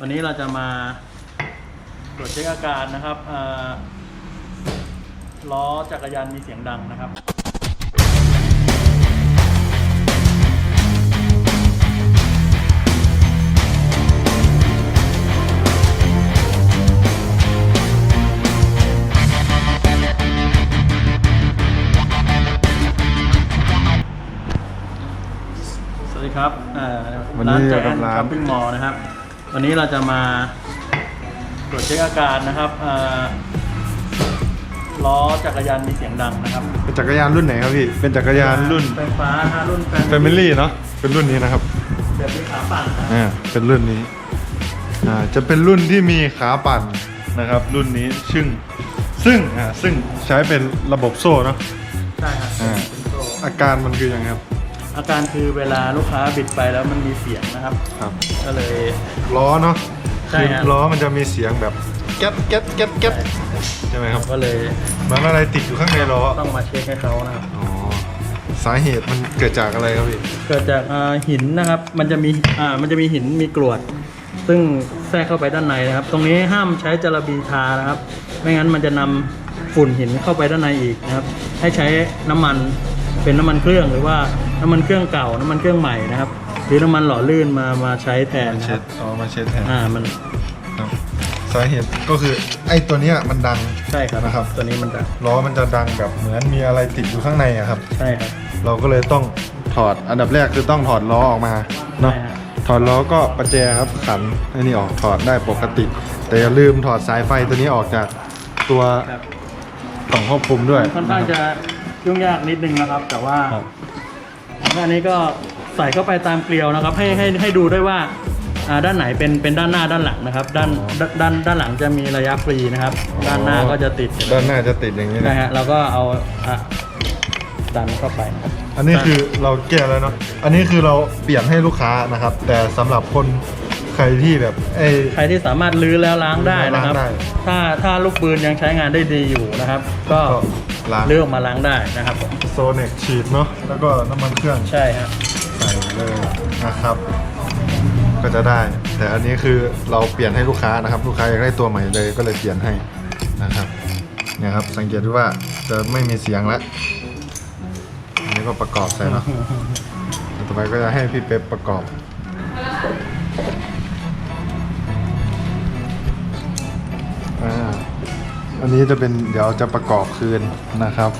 วันนี้เราจะมาตรวจเช็คอาการนะครับอ่าล้อจักรยานมีเสียงดังนะครับ สวัสดีครับเอ่อวันนี้ร้านแจอยู่กับนร้านคัพปิ้งมอลนะครับ วันนี้เราจะมาตรวจเช็คอาการนะครับเอ่อล้อจักรยานมีเสียงดังนะครับ เป็นจักรยานรุ่นไหนครับพี่ เป็นจักรยานรุ่นไฟฟ้าฮะรุ่น Family เนาะ เป็นรุ่นนี้นะครับแบบมีขาปั่นนะอ่า เป็นรุ่นนี้ อ่า จะเป็นรุ่นที่มีขาปั่นนะครับ รุ่นนี้ซึ่ง ซึ่ง อ่า ซึ่งใช้เป็นระบบโซ่เนาะ ใช่ครับอ่าเป็นโซ่อาการมันคือยังไงครับ อาการคือเวลาลูกค้าบิดไปแล้วมันมีเสียงนะครับ ครับ ก็เลย ล้อเนาะใช่คือฮะล้อมันจะมีเสียงแบบแก๊ดแก๊ดแก๊ดแก๊ดใช่ไหมครับก็เลยเหมันอะไรติดอยู่ข้างในล้อต้องมาเช็คให้เขานะครับ อ๋อสาเหตุมันเกิดจากอะไรครับพี่เกิดจากอ่าหินนะครับ มันจะมีอ่ามันจะมีหินมีกรวด ซึ่งแทรกเข้าไปด้านในนะครับ ตรงนี้ห้ามใช้จระบีทานะครับ ไม่งั้นมันจะนำฝุ่นหินเข้าไปด้านในอีกนะครับ ให้ใช้น้ำมัน เป็นน้ำมันเครื่องหรือว่าน้ำมันเครื่องเก่าน้ำมันเครื่องใหม่นะครับ หรือน้ำมันหล่อลื่นมามาใช้แทนมานะคเช็รัดบอ๋อมาเช็ดแทนอ่ามันครับสาเหตุก็คือไอ้ตัวเนี้ยมันดัง ใช่ครับนะครับ ตัวนี้มันจะล้อมันจะดังแบบเหมือนมีอะไรติดอยู่ข้างในอะครับ ใช่ครับ เราก็เลยต้องถอดอันดับแรกคือต้องถอดล้อออกมาเนาะใช่ฮะ ถอดล้อก็ประแจครับขันไอ้นี่ออกถอดได้ปกติ แต่อย่าลืมถอดสายไฟตัวนี้ออกจากตัวครับกล่องควบคุมด้วยค่อนข้างจะ ยุ่งยากนิดนึงนะครับ แต่ว่าครับ อันนี้ก็ใส่เข้าไปตามเกลียวนะครับ ให้ให้ให้ดูด้วยว่าอ่าด้านไหนเป็นเป็นด้านหน้าด้านหลังนะครับด้านด้านด้านด้านหลังจะมีระยะฟรีนะครับ ด้านหน้าก็จะติดด้านหน้าจะติดอย่างนี้นะนะฮะเราก็เอาอะดันเข้าไปครับ อันนี้คือเราแก้แล้วเนาะ อันนี้คือเราเปลี่ยนให้ลูกค้านะครับ แต่สำหรับคนใครที่แบบไอ้ ใครที่สามารถลื้อแล้วล้างได้นะครับ ล้างได้ถ้าถ้าลูกปืนยังใช้งานได้ดีอยู่นะครับ ก็ก็ ล้างลื้อออกมาล้างได้นะครับผมโซเน็กฉีดเนาะแล้วก็น้ำมันเครื่องใช่ฮะใส่เลยนะครับ ก็จะได้ แต่อันนี้คือเราเปลี่ยนให้ลูกค้านะครับ ลูกค้าอยากได้ตัวใหม่เลยก็เลยเปลี่ยนให้นะครับเนี่ยครับสังเกตดูว่าจะไม่มีเสียงแล้วอันนี้ก็ประกอบใส่เนาะต่อไปก็จะให้พี่เป๊ปประกอบอ่า อันนี้จะเป็นเดี๋ยวจะประกอบคืนนะครับ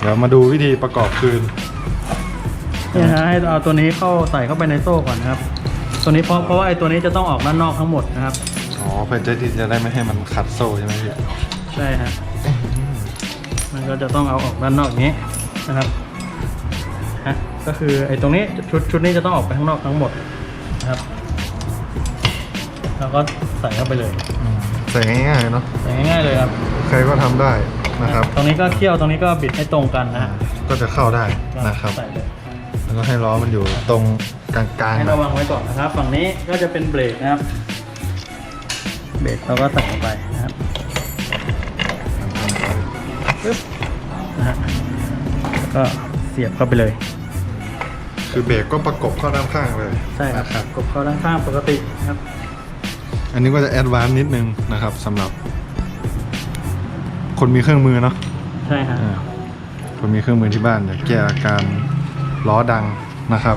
เดี๋ยวมาดูวิธีประกอบคืนนี่ฮะให้เอาตัวนี้เข้าใส่เข้าไปในโซ่ก่อนนะครับ ตัวนี้เพราะเพราะว่าไอ้ตัวนี้จะต้องออกด้านนอกทั้งหมดนะครับอ๋อเพื่อจะที่จะได้ไม่ให้มันขัดโซ่ใช่ไหมพี่ใช่ฮะมันก็จะต้องเอาออกด้านนอกอย่างนี้นะครับฮะก็คือไอ้ตรงนี้ชุดชุดนี้จะต้องออกไปข้างนอกทั้งหมดนะครับ แล้วก็ใส่เข้าไปเลย ใส่ง่ายๆเนาะใส่ง่ายๆเลยครับ ใครก็ทำได้นะครับ ตรงนี้ก็เคี่ยวตรงนี้ก็บิดให้ตรงกันนะฮะก็จะเข้าได้นะครับ ใส่เลยแล้วก็ให้ล้อมันอยู่ตรงกลางให้ๆระวังไว้ก่อนนะครับ ฝั่งนี้ก็จะเป็นเบรกนะครับ เบรกเราก็ใส่เข้าไปนะครับปึ๊บนะฮะแล้วก็เสียบเข้าไปเลย คือเบรกก็ประกบเข้าด้านข้างเลยใช่ครับนะครับกบเข้าด้านข้างปกตินะครับ อันนี้ก็จะแอดวานซ์นิดนึงนะครับสำหรับ คนมีเครื่องมือเนาะใช่ฮะอ่าคนมีเครื่องมือที่บ้านอยากแก้อาการล้อดังนะครับ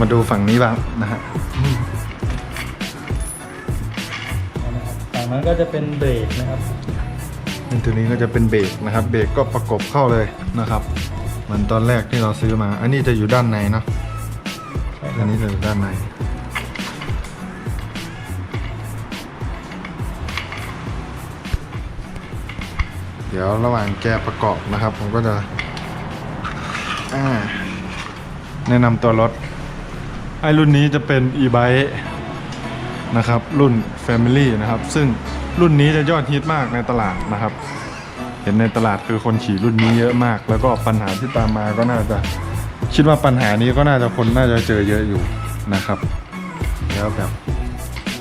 มาดูฝั่งนี้บ้างนะฮะ ฝั่งนั้นก็จะเป็นเบรกนะครับอันตัวนี้ก็จะเป็นเบรกนะครับ เบรกก็ประกบเข้าเลยนะครับเห มือนตอนแรกที่เราซื้อมา อันนี้จะอยู่ด้านในเนาะอันนี้จะอยู่ด้านใน เดี๋ยวระหว่างแกะประกอบนะครับ ผมก็จะแนะนำตัวรถ ไอ้รุ่นนี้จะเป็น e-bike นะครับ รุ่น Family นะครับ ซึ่งรุ่นนี้จะยอดฮิตมากในตลาดนะครับ เห็นในตลาดคือคนขี่รุ่นนี้เยอะมาก แล้วก็ปัญหาที่ตามมาก็น่าจะ คิดว่าปัญหานี้ก็น่าจะคนน่าจะเจอเยอะอยู่นะครับ แล้วแบบ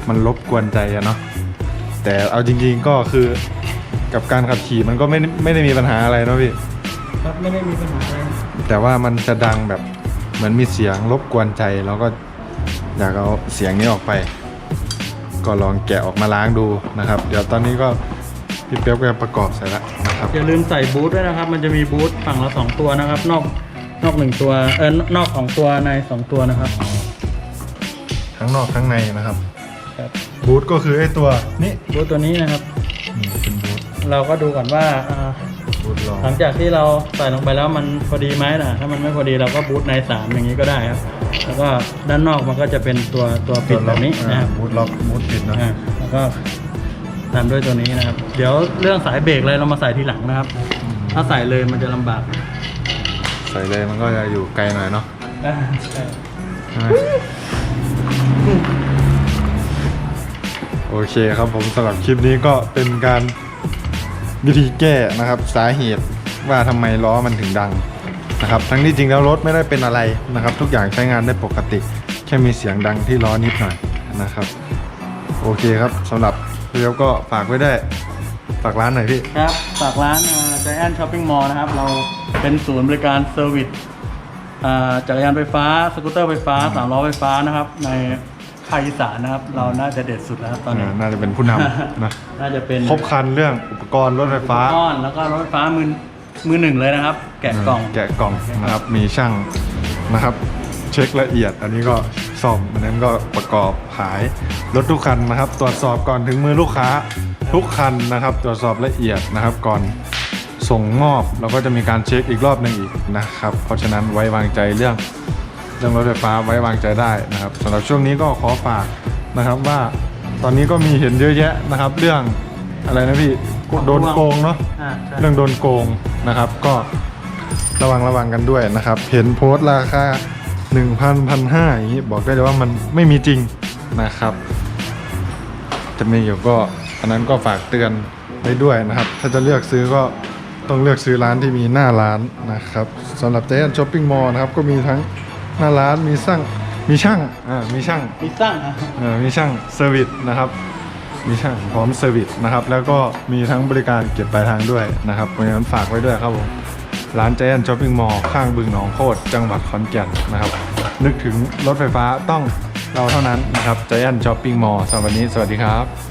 มันรบกวนใจอะเนาะแต่เอาจริง ๆก็คือกับการขับขี่มันก็ไม่ไม่ได้มีปัญหาอะไรเนาะพี่ครับไม่ได้มีปัญหาอะไรแต่ว่ามันจะดังแบบเหมือนมีเสียงรบกวนใจแล้วก็อยากเอาเสียงนี้ออกไป ก็ลองแกะออกมาล้างดูนะครับ เดี๋ยวตอนนี้ก็พี่เปียกก็จะประกอบใส่ละนะ ครับ อย่าลืมใส่บูทด้วยนะครับ มันจะมีบูทฝั่งละสองตัวนะครับ นอกนอกหนึ่งตัวเออนอกของตัวในสองตัวนะครับทั้งนอกทั้งในนะครับครับบูทก็คือไอ้ตัวนี้บูทตัวนี้นะครับนี่เป็นบูทเราก็ดูก่อนว่าอ่าบูทรองหลังจากที่เราใส่ลงไปแล้วมันพอดีไหมนะถ้ามันไม่พอดีเราก็บูทในสามอย่างนี้ก็ได้ครับ แล้วก็ด้านนอกมันก็จะเป็นตัวตัวปิดแบบนี้นะครับบูทล็อกบูทปิดเนอะอ่าแล้วก็ ตามด้วยตัวนี้นะครับ เดี๋ยวเรื่องสายเบรกอะไรเรามาใส่ทีหลังนะครับ ถ้าใส่เลยมันจะลำบากใส่เลยมันก็จะอยู่ไกลหน่อยเนาะใช่ไหมโอเคครับผมสำหรับคลิปนี้ก็เป็นการวิธีแก้นะครับ สาเหตุว่าทำไมล้อมันถึงดังนะครับ ทั้งที่จริงแล้วรถไม่ได้เป็นอะไรนะครับ ทุกอย่างใช้งานได้ปกติ แค่มีเสียงดังที่ล้อนิดหน่อยนะครับ โอเคครับสำหรับ พี่เลี้ยวก็ฝากไว้ได้ ฝากร้านหน่อยพี่ ครับฝากร้านใจแอนช้อปปิ้งมอลนะครับ เราเป็นศูนย์บริการเซอร์วิสอ่าจักรยานไฟฟ้า สกูตเตอร์ไฟฟ้าสามล้อไฟฟ้านะครับ ในภาคอีสานนะครับ เราน่าจะเด็ดสุดแล้วครับตอนนี้อ่าน่าจะเป็นผู้นำนะ น่าจะเป็นครบครันเรื่องอุปกรณ์รถไฟฟ้า ก้อนแล้วก็รถไฟฟ้ามือมือหนึ่งเลยนะครับ แกะกล่อง แกะกล่องนะครับ มีช่างนะครับ เช็คละเอียด อันนี้ก็ซ่อมอันนั้นก็ประกอบขายรถทุกคันนะครับ ตรวจสอบก่อนถึงมือลูกค้าทุกคันนะครับ ตรวจสอบละเอียดนะครับก่อนส่งมอบเราก็จะมีการเช็คอีกรอบหนึ่งอีกนะครับ เพราะฉะนั้นไว้วางใจเรื่องเรื่องรถไฟฟ้าไว้วางใจได้นะครับสำหรับช่วงนี้ก็ขอฝากนะครับว่าตอนนี้ก็มีเห็นเยอะแยะนะครับ เรื่องอะไรนะพี่โดนโกงเนาะอ่าใช่เรื่องโดนโกงนะครับ ก็ระวังระวังกันด้วยนะครับ เห็นโพสต์ราคา 1,000 1,500อย่างนี้บอกได้เลยว่ามันไม่มีจริงนะครับจะมีอยู่ก็อันนั้นก็ฝากเตือนไว้ด้วยนะครับ ถ้าจะเลือกซื้อก็ต้องเลือกซื้อร้านที่มีหน้าร้านนะครับสำหรับเจ๊ช้อปปิ้งมอลล์นะครับก็มีทั้งหน้าร้านมีช่างมีช่างอ่ามีช่างมีสร้างอะเอ่อมีช่างเซอร์วิสนะครับ มีช่างพร้อมเซอร์วิสนะครับ แล้วก็มีทั้งบริการเก็บปลายทางด้วยนะครับเพราะฉะนั้นฝากไว้ด้วยครับผม ร้านใจแอนช้อปปิ้งมอลล์ข้างบึงหนองโคตรจังหวัดขอนแก่นนะครับ นึกถึงรถไฟฟ้าต้องเราเท่านั้นนะครับใจแอนช้อปปิ้งมอลล์สำหรับวันนี้ สวัสดีครับ